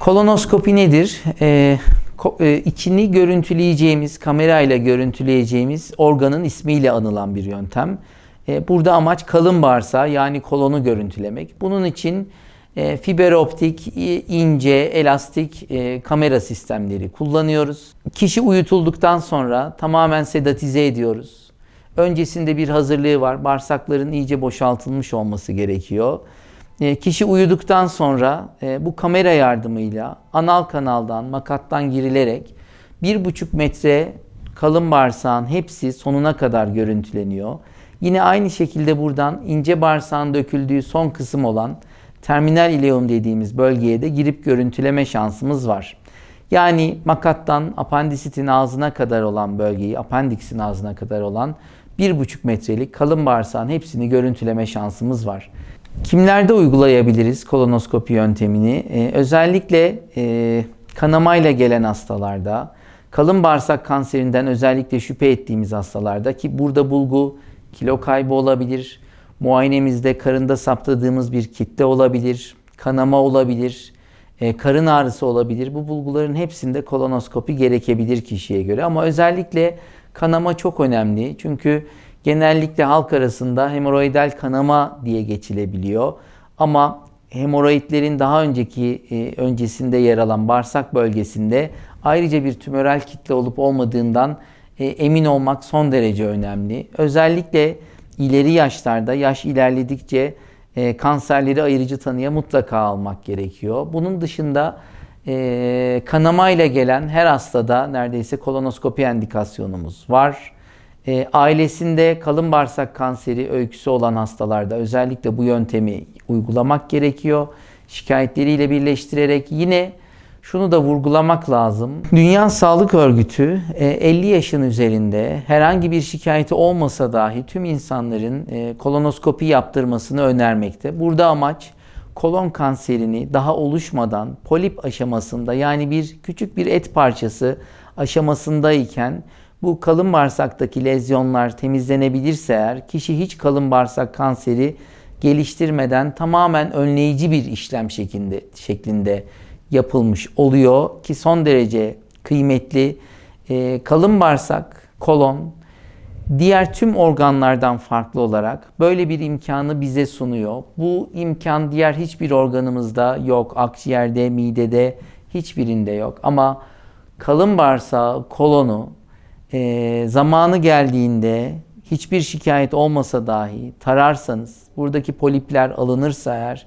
Kolonoskopi nedir? Ee, ko- e, içini görüntüleyeceğimiz, kamerayla görüntüleyeceğimiz organın ismiyle anılan bir yöntem. Ee, burada amaç kalın bağırsağı yani kolonu görüntülemek. Bunun için e, fiber optik, ince, elastik e, kamera sistemleri kullanıyoruz. Kişi uyutulduktan sonra tamamen sedatize ediyoruz. Öncesinde bir hazırlığı var. Bağırsakların iyice boşaltılmış olması gerekiyor. E, Kişi uyuduktan sonra e, bu kamera yardımıyla anal kanaldan, makattan girilerek 1,5 metre kalın bağırsağın hepsi sonuna kadar görüntüleniyor. Yine aynı şekilde buradan ince bağırsağın döküldüğü son kısım olan terminal ileum dediğimiz bölgeye de girip görüntüleme şansımız var. Yani makattan apandisitin ağzına kadar olan bölgeyi, apandiksin ağzına kadar olan 1,5 metrelik kalın bağırsağın hepsini görüntüleme şansımız var. Kimlerde uygulayabiliriz kolonoskopi yöntemini? Ee, özellikle e, kanamayla gelen hastalarda, kalın bağırsak kanserinden özellikle şüphe ettiğimiz hastalarda ki burada bulgu kilo kaybı olabilir, muayenemizde karında saptadığımız bir kitle olabilir, kanama olabilir, e, karın ağrısı olabilir. Bu bulguların hepsinde kolonoskopi gerekebilir kişiye göre. Ama özellikle kanama çok önemli. Çünkü genellikle halk arasında hemoroidal kanama diye geçilebiliyor. Ama hemoroidlerin daha önceki e, öncesinde yer alan bağırsak bölgesinde ayrıca bir tümöral kitle olup olmadığından e, emin olmak son derece önemli. Özellikle ileri yaşlarda, yaş ilerledikçe e, kanserleri ayırıcı tanıya mutlaka almak gerekiyor. Bunun dışında e, kanamayla gelen her hastada neredeyse kolonoskopi endikasyonumuz var. E, ailesinde kalın bağırsak kanseri öyküsü olan hastalarda özellikle bu yöntemi uygulamak gerekiyor. Şikayetleriyle birleştirerek yine şunu da vurgulamak lazım. Dünya Sağlık Örgütü e, 50 yaşın üzerinde herhangi bir şikayeti olmasa dahi tüm insanların e, kolonoskopi yaptırmasını önermekte. Burada amaç kolon kanserini daha oluşmadan polip aşamasında yani bir küçük bir et parçası aşamasındayken bu kalın bağırsaktaki lezyonlar temizlenebilirse eğer kişi hiç kalın bağırsak kanseri geliştirmeden tamamen önleyici bir işlem şeklinde şeklinde yapılmış oluyor ki son derece kıymetli. Ee, kalın bağırsak, kolon diğer tüm organlardan farklı olarak böyle bir imkanı bize sunuyor. Bu imkan diğer hiçbir organımızda yok. Akciğerde, midede hiçbirinde yok. Ama kalın bağırsağı, kolonu e, zamanı geldiğinde hiçbir şikayet olmasa dahi tararsanız, buradaki polipler alınırsa eğer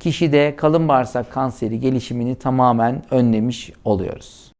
kişide kalın bağırsak kanseri gelişimini tamamen önlemiş oluyoruz.